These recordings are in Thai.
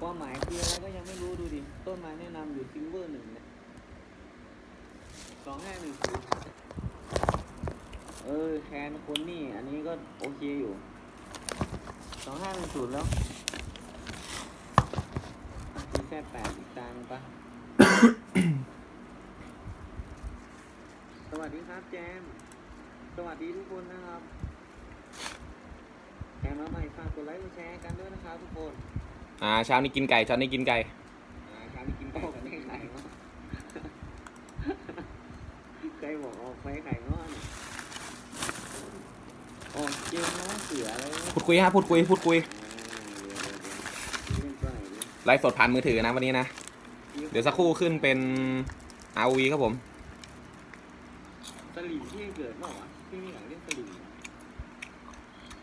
ความหมายคืออะไรก็ยังไม่รู้ดูดิ ต้นไม้แนะนำอยู่ซิลเวอร์หนึ่งเนี่ยสองห้าหนึ่งศูนย์เออแคนคนนี่ อันนี้ก็โอเคอยู่สองห้าหนึ่งศูนย์แล้วทีแค่แปดอีกตาหนึงปะ สวัสดีครับแจม สวัสดีทุกคนนะครับ แจมมาใหม่ฝากกดไลค์กดแชร์กันด้วยนะครับทุกคนอ่าเช้านี้กินไก่เช้านี้กินไก่อ่าครับกินข้าวกันได้ไข่เนาะใครบอกออกไปไข่งอนออกเกมน้องเสืออะไรเนี่ยพูดคุยฮะพูดคุยพูดคุยอ่าเดี๋ยวเดี๋ยวเดี๋ยวเล่นตัวไหนดิไลฟ์สดผ่านมือถือนะวันนี้นะ เดี๋ยวสักครู่ขึ้นเป็น ROV ครับผมสลิมที่เกิดเปล่าวะพี่ไม่อยากเล่นสลิม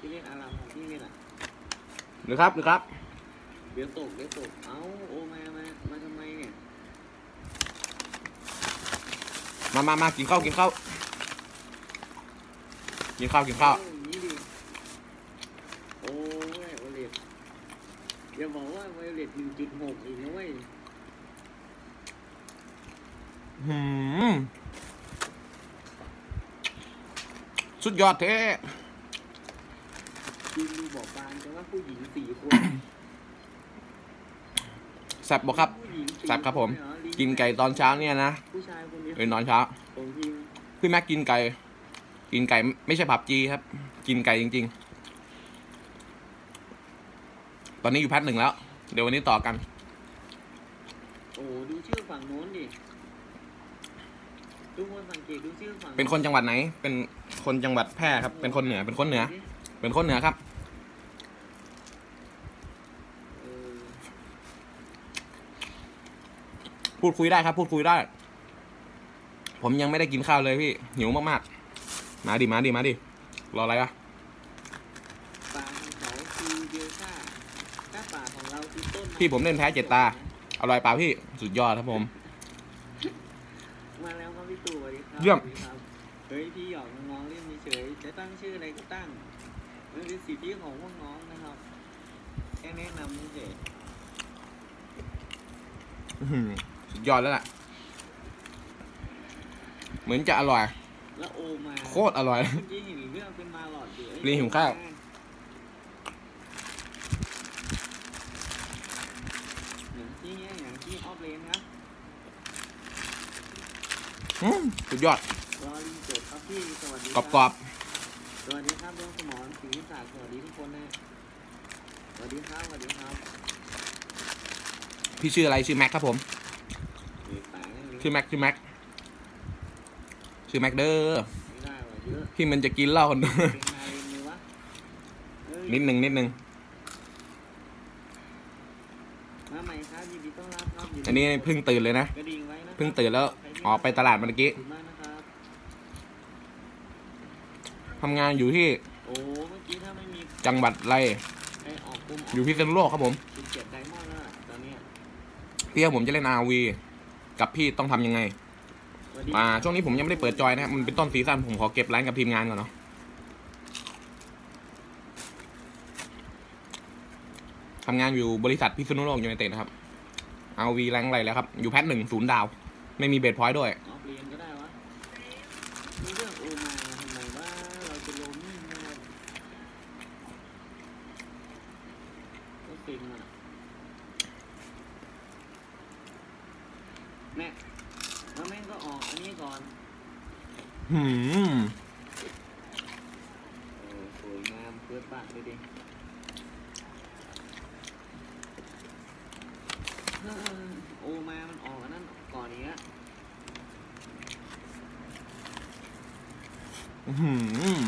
ที่เล่นอารามของพี่นี่แหละหรือครับหรือครับ เดี๋ยวตกเดี๋ยวตก เอ้าโอมามามาทำไมเนี่ย มามามากินข้าวกินข้าวกินข้าวกินข้าวเอออย่างนี้ดิโอ้ยโอเลดอย่าบอกว่าไวโอเลตหนึ่งจุดหกอีกนะเว้ยหืมสุดยอดเท่ ยืนดูบอกบานแต่ว่าผู้หญิงสี่คนแซ่บบอกครับ ผู้หญิงสี่แซ่บครับผม นเลยเหรอกินไก่ตอนเช้าเนี่ยนะผู้ชายคนเดียวเอ้ยนอนเช้าของทีมพี่แม็กกินไก่ กินไก่ไม่ใช่ผับจีครับ กินไก่จริง ๆ ตอนนี้อยู่แพทหนึ่งแล้ว เดี๋ยววันนี้ต่อกัน โอ้ดูชื่อฝั่งโน้นดิทุกคนสังเกตดูชื่อฝั่งเป็นคนจังหวัดไหน เป็นคนจังหวัดแพร่ครับ เป็นคนเหนือ เป็นคนเหนือ เป็นคนเหนือครับ เออ พูดคุยได้ครับพูดคุยได้ ผมยังไม่ได้กินข้าวเลยพี่ หิวมากๆ มาดิมาดิมาดิรออะไรอะป่าของเขาคือเดลต้าถ้าป่าของเราคือต้นไพี่ผมเล่นแพ้เจ็ดตาอร่อยเปล่าพี่สุดยอดครับผม มาแล้วครับพี่ตู่สวัสดีครับเยี่ยม สวัสดีครับเฮ้ยพี่หยอกน้องๆเล่นเฉยๆจะตั้งชื่ออะไรก็ตั้งมันเป็นสิทธิของพวกน้องนะครับแค่แนะนำเฉย อื้อหือสุด ยอดแล้วล่ะ เหมือนจะอร่อยๆแล้วโอมาโคตรอร่อยเมื่อกี้เห็นเรื่องเป็นมาหลอดอยู่อ้ลิงหิวข้าวอย่างที่เนี่ยอย่างที่ออฟเลนครับอืมสุดยอดรอลิงจบครับพี่สวัสดีกรอบกรอบสวัสดีครับดวงสมรศรีวิสาสวัสดีทุกคนนะสวัสดีครับสวัสดีครับๆพี่ชื่ออะไรชื่อแม็กครับผมมีป่าเนี่ยมี ชื่อแม็กชื่อแม็กชื่อแม็กเด้อไม่ได้ว่ะเยอะพี่มันจะกินเหล้าคนเดียวเป็นมาเลนเลยวะเอ้ยนิดนึงนิดนึงมาใหม่ครับยินดีต้อนรับครับยิดีอันนี้เพิ่งตื่นเลยนะกระดิ่งไว้นะครับเพิ่งตื่นแล้วออกไปตลาดเมื่อกี้ขอบคุณมากนะครับทำงานอยู่ที่โอ้เมื่อกี้ถ้าไม่มีจังหวัดไรไอออกกลุ่มอยู่พิษณุโลกครับผมคุณเกียรติไดมอนด์แล้วล่ะตอนเนี้ยพี่ว่าผมจะเล่น RV กับพี่ต้องทำยังไงสวัสดีอ่าช่วงนี้ผมยังไม่ได้เปิดจอยนะครับมันเป็นต้นซีซั่นผมขอเก็บร้านกับทีมงานก่อนเนาะทำงานอยู่บริษัทพิษณุโลกยูไนเต็ดนะครับ RV แรงอะไรแล้วครับ อยู่แพทหนึ่งศูนย์ดาว ไม่มีเบสพอยต์ด้วย ออฟเรียนก็ได้วะมีเรื่องโอมาทำไมว่าเราจะล้มนะครับก็เซ็งอะ แน่แล้วแม่งก็ออกอันนี้ก่อนหืมโอ้สวยงามเปิดปากเลยดิเออโอมามันออกอันนั้นก่อนนี้ยอื้อหือ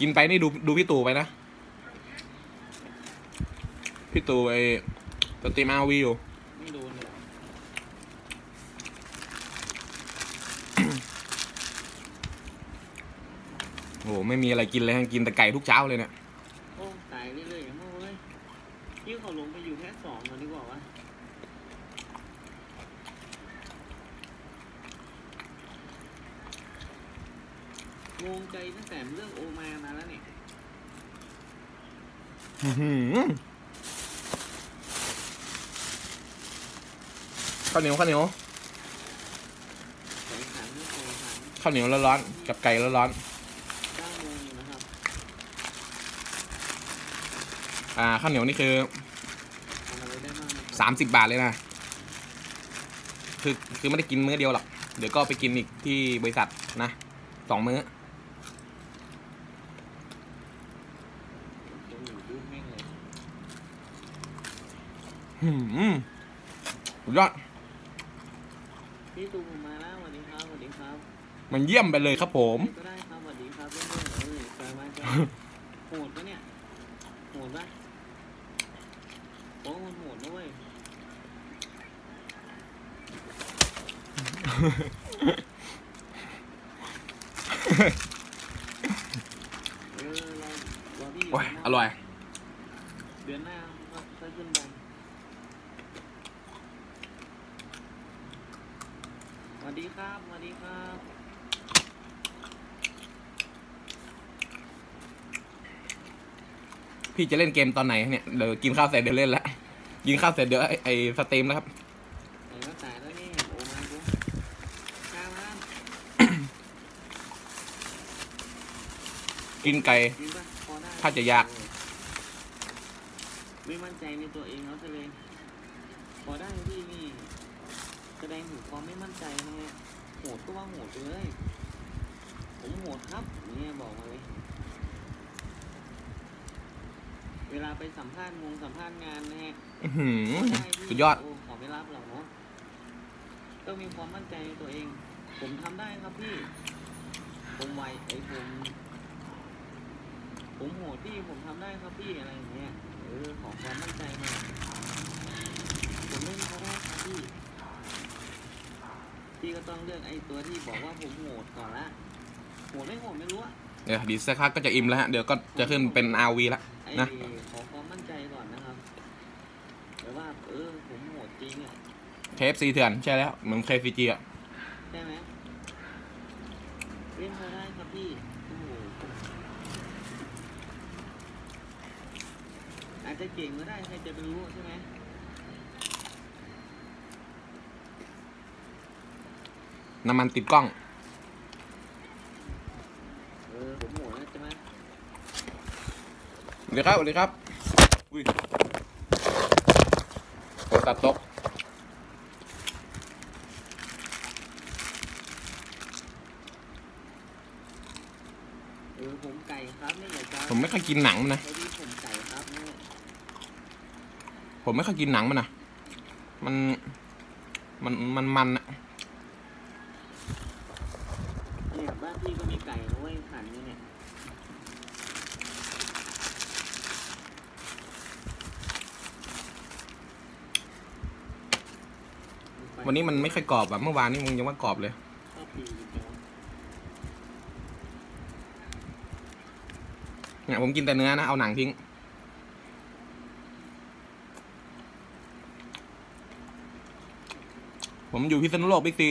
กินไปนี่ดูดูพี่ตู่ไปนะ พี่ตู่ไอสตรีมอาวีอยู่ไม่โดนเลยโอ้โหไม่มีอะไรกินเลยฮะกินแต่ไก่ทุกเช้าเลยเนี่ยโอ้ตายเรื่อยๆอย่างโม่เลยพี่เขาลงไปอยู่แค่สองก่อนดีกว่าวะงงใจตั้งแต่เรื่องโอมามาแล้วเนี่ย อื้อหือ ข้าวเหนียวข้าวเหนียวข้าวเหนียวร้อนๆกับไก่ร้อนเก้าโมงอยู่นะครับๆอ่าข้าวเหนียวนี่คือสามสิบบาทเลยนะ คือคือไม่ได้กินมื้อเดียวหรอก เดี๋ยวก็ไปกินอีกที่บริษัทนะสองมื้อหืมสุดยอด พี่ตูผมมาแล้วสวัสดีครับสวัสดีครับมันเยี่ยมไปเลยครับผม ก็ได้ครับสวัสดีครับเพื่อนๆเอ้ยสบายใจโหดปะเนี่ยโหดปะโอ้มันโหดนะเว้ยเออรอรอพี่อยู่โอ้ยนะอร่อย เดือนหน้าก็ค่อยขึ้นไป วัสดีครับสวัสดีครับพี่จะเล่นเกมตอนไหนเนี่ยเดี๋ยวกินข้าวเสร็จเดี๋ยวเล่นละกินข้าวเสร็จเดี๋ยวไอ้ไอ้สตรีมแล้วครับไหนก็ตายแล้วนี่โอ้มากูข้าวมันกินไก่กินปะพอได้ถ้าจะยาก ไม่มั่นใจในตัวเองแล้วซะเลยพอได้พี่นี่ แสดงถึงความไม่มั่นใจนะฮะโหดก็ว่าโหดไปเลยผมโหดครับเนี่ยบอกมาเลยเวลาไปสัมภาษณ์งงสัมภาษณ์งานนะฮะอื้อหือพอได้พี่สุดยอดโขอไม่รับหรอกเนาะต้องมีความมั่นใจในตัวเอง ผมทำได้ครับพี่ ผมไวไอ้ยผมผมโหดพี่ผมทำได้ครับพี่อะไรอย่างเงี้ยเออขอความมั่นใจหน่อยผมเล่นเขาได้ครับพี่ พี่ ก็ต้องเลือกไอ้ตัวที่บอกว่าผมโหดก่อนละโหดไม่โหดไม่รู้อะเดี๋ยวดีสักพักก็จะอิ่มแล้วฮะเดี๋ยวก็จะขึ้นเป็น RV ละไอ้นะขอความมั่นใจก่อนนะครับแต่ว่าเออผมโหดจริงอะ KFC เถื่อนใช่แล้วเหมือน KFC อะใช่ไหมเล่นพอได้ครับพี่โอ้โหอาจจะเก่งก็ได้ใครจะไปรู้ใช่ไหม น้ำมันติดกล้อง เออผมโหดนะใช่ไหมสวัสดีครับสวัสดีครับ อุ้ยโหตัดตก เออผมไก่ครับไม่อยากจะผมไม่ค่อยกินหนังมันนะ พอดีผมไก่ครับเนี่ยผมไม่ค่อยกินหนังมันนะ มัน มัน มันมันอะ เนี่ยบ้านพี่ก็มีไก่นะเว้ยขันอยู่เนี่ย วันนี้มันไม่ค่อยกรอบแบบเมื่อวานนี้มึงยังว่ากรอบเลยชอบปีกจังวะเนี่ยผมกินแต่เนื้อนะ เอาหนังทิ้ง ผมอยู่พิษณุโลกบิ๊กซี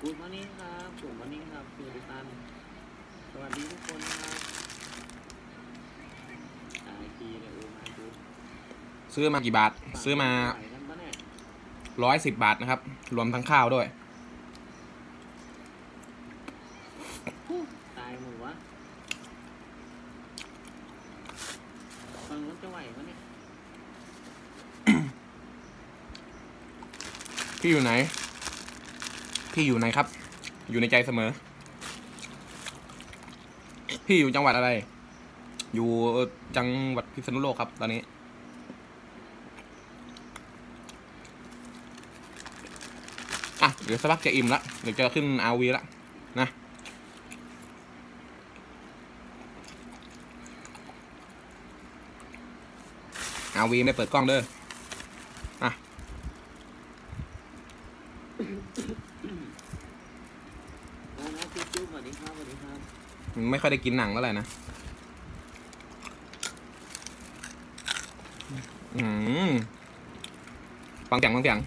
กูดมานิ่งครับผมมานิ่งครับคือดิซันสวัสดีทุกคนครับตายทีเลยโอ้มาดูซื้อมากี่บาท ซื้อมา ไก่กันปะเนี่ย ร้อยสิบบาทนะครับ รวมทั้งข้าวด้วย ตายหมดวะฟังรถจะไหวปะเนี่ย พี่อยู่ไหน พี่อยู่ไหนครับ อยู่ในใจเสมอ พี่อยู่จังหวัดอะไร อยู่จังหวัดพิษณุโลกครับ ตอนนี้ อะ เดี๋ยวสักพักจะอิ่มละเดี๋ยวจะขึ้นอาวีละนะอาวีไม่เปิดกล้องเด้อนะนะไม่ค่อยได้กินหนังเท่าไหร่นะ อืมฟังเสียงฟังเสียง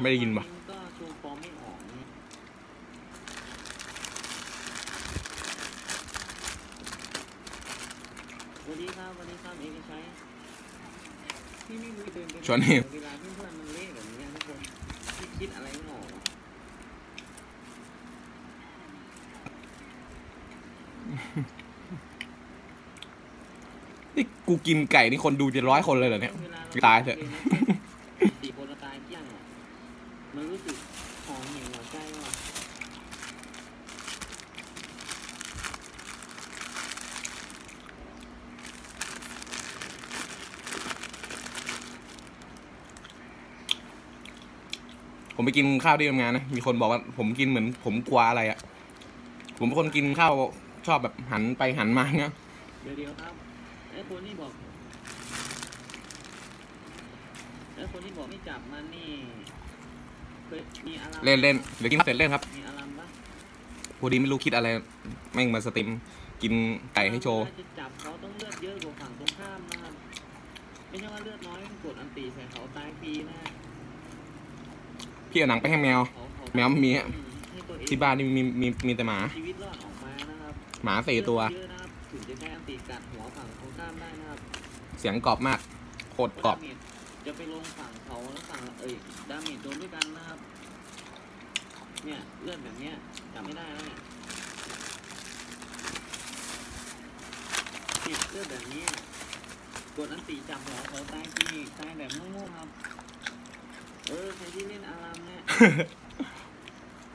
ไม่ได้ยินว่ะก็โชว์ฟอร์มไม่ออกนี่สวัสดีครับสวัสดีครับเอกชัยพี่ไม่รู้เดินไปชวนนี่เวลาเพื่อนๆมันเละแบบนี้ทุกคนพี่คิดอะไรไม่ออกอะนี่กูกินไก่นี่คนดูจะร้อยคนเลยเหรอเนี่ยวลรตายเถอะ สี่คนละตายเที่ยงอะมันรู้สึกหอมเหนียวหัวใจว่ะ ผมไปกินข้าวที่ทำงานนะ มีคนบอกว่าผมกินเหมือนผมกลัวอะไรอะผมเป็นคนกินข้าวชอบแบบหันไปหันมาเงี้ยเดี๋ยวเดี๋ยวครับไอ้คนที่บอกไอ้คนที่บอกไม่จับมันนี่เคยมีอารามเล่นเล่นเดี๋ยวกินข้าวเสร็จเล่นครับมีอารามปะพอดีไม่รู้คิดอะไร แม่งมาสตรีมกินไก่ให้โชว์เวลาจะจับเขาต้องเลือดเยอะกว่าฝั่งตรงข้ามนะครับไม่ใช่ว่าเลือดน้อยกดอันตีใส่เขาตายฟรีนะ พี่เอาหนังไปให้แมวเขาเขาแมวมีอะให้ตัวเองที่บ้านนี่มีมีมีแต่หมาชีวิตรอดออกมานะครับหมาสี่ตัวเยอะนะครับถึงจะใช้อันตีกัดหัวฝั่งตรงข้ามได้นะครับเสียงกรอบมาก โคตรกรอบดาเมจจะไปลงฝั่งเขาแล้วฝั่งเอ้ยดาเมจโดนด้วยกันนะครับ เนี่ยเลือดแบบเนี้ยจับไม่ได้แล้วเนี่ยติดเลือดแบบนี้กดอันตีจับหัวเขาตายทีตายแบบโง่ๆครับ เออใครที่เล่นอารามเนี่ย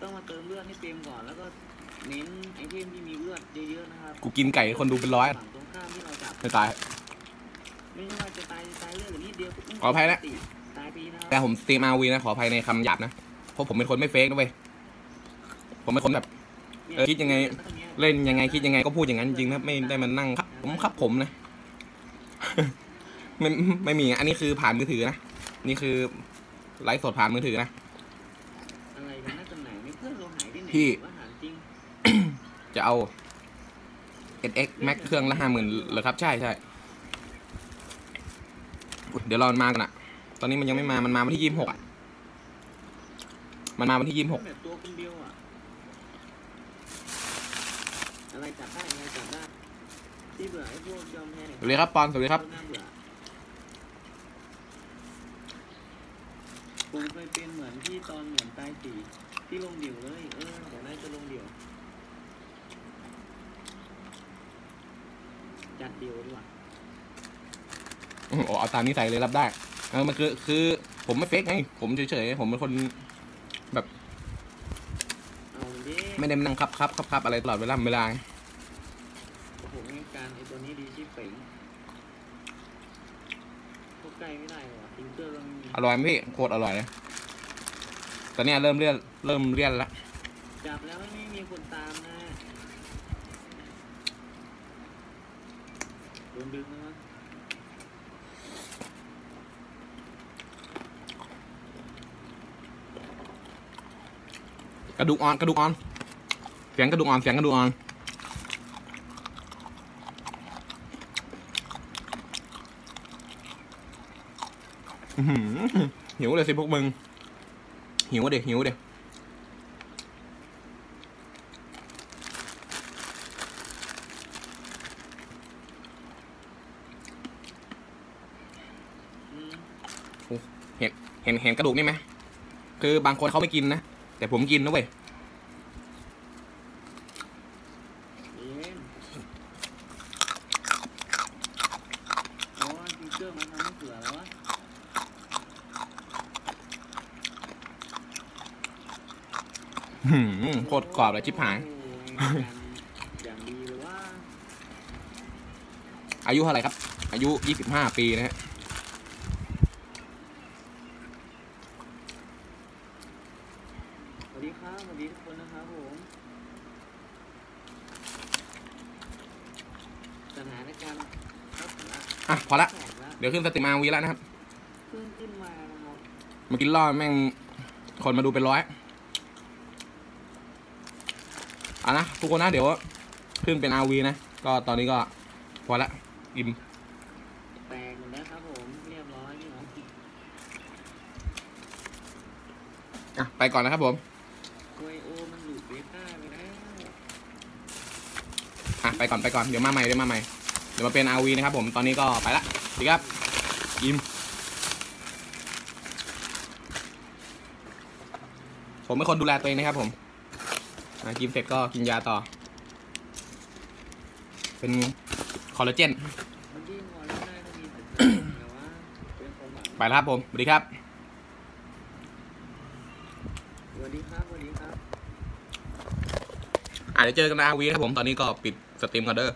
ต้องมาเติมเลือดให้เต็มก่อนแล้วก็เน้นไอเทมที่มีเลือดเยอะๆนะครับกูกินไก่คนดูเป็นร้อยฝั่งตรงข้ามที่เราจับไม่ตายไม่ใช่ว่าจะตายจะตายเลือดเหลือนิดเดียวขออภัยนะตายปีนะคแต่รับผมสตรีมอาวีนะขออภัยในคำหยาบนะเพราะผมเป็นคนไม่เฟกนะเว้ยผมเป็นคนแบบเออคิดยังไงเล่นยังไงคิดยังไงก็พูดอย่างนั้นจริงนะไม่ได้มานั่งครับผมครับผมนะไม่ไม่มีอันนี้คือผ่านมือถือนะนี่คือ ไลฟ์สดผ่านมือถือนะ อะไรกันน่าจะไหนไม่เพื่อนเราหายไปไหนพี่ ว่าหารจริงจะเอา SX Max เครื่องละห้าหมื่นเหรอครับ ใช่ใช่อุ๊ยเดี๋ยวรอมันมากันอะตอนนี้มันยังไม่มา มันมาวันที่ยี่สิบหกอะมันมาวันที่ยี่สิบหกแบบตัวคนเดียวอะ อะไรจับได้อะไรจับได้ที่เบื่อไอ้พวกยอมแพ้เนี่ย สวัสดีครับปอนสวัสดีครับน่าเบื่อ ผมเคยเป็นเหมือนที่ตอนเหมือนตายสีที่ลงเดี่ยวเลย เออเดี๋ยวน่าจะลงเดี่ยว จัดเดี่ยวดีกว่าโอ้โหเอาตามนิสัยเลยรับได้เออมันคือคือ ผมไม่เฟกไง ผมเฉยๆ ผมเป็นคนเอาดิไม่ได้มานั่งครับครับครับครับอะไรตลอดเวลาเวลาไงผมให้การไอตัวนี้ดีชิบเป๋งพวก ใกล้ไม่ได้หรอทิงเกอร์ก็ไม่มีอร่อยไหมพี่โคตรอร่อยเลยตอนเนี้ยเริ่มเลี่ยนเริ่มเลี่ยนละจับแล้วไม่มีคนตามนะโดนดึงนะมั้งกระดูกอ่อนกระดูกอ่อนเสียงกระดูกอ่อนเสียงกระดูกอ่อน หิวเลยสิพวกมึง หิวเด็กหิวเด็กอืมเห็นเห็นเห็นกระดูกนี่ไหมคือบางคนเขาไม่กินนะ แต่ผมกินนะเว้ย เย็นโอ้ยทิงเกอร์มาทำให้เสือแล้ววะ หืม โคตรกรอบเลยชิบหายโอ้ยอย่างดีเลยว่าอายุเท่าไหร่ครับ อายุ25ปีนะฮะสวัสดีครับสวัสดีทุกคนนะครับผมสถานการณ์ครับผมละอะพอละแข็งละ เดี๋ยวขึ้นสตรีมอาวีแล้วนะครับ ขึ้นขึ้นมานะครับมากินล่อดแม่งคนมาดูเป็นร้อย อะนะทุกคนนะเดี๋ยวขึ้นเป็นอาวีนะ ก็ตอนนี้ก็พอละอิ่มแตกหมดแล้วครับผมเรียบร้อยนี่หรออะไปก่อนนะครับผมโอยโอมันหลุดเบต้าไปแล้วอะไปก่อนไปก่อนเดี๋ยวมาใหม่เดี๋ยวมาใหม่เดี๋ยวมาเป็นอาวีนะครับผมตอนนี้ก็ไปละสวัสดีครับยิมผมเป็นคนดูแลตัวเองนะครับผม อะกินเสร็จก็กินยาต่อ เป็นคอลลาเจนมันยิ่งงอนแล้วได้ก็มีแต่เจ็บแต่ว่าเป็นความหวังไปแล้วครับผม สวัสดีครับ สวัสดีครับ สวัสดีครับอะเดี๋ยวเจอกันในอาวีครับผม ตอนนี้ก็ปิดสตรีมกันเด้อ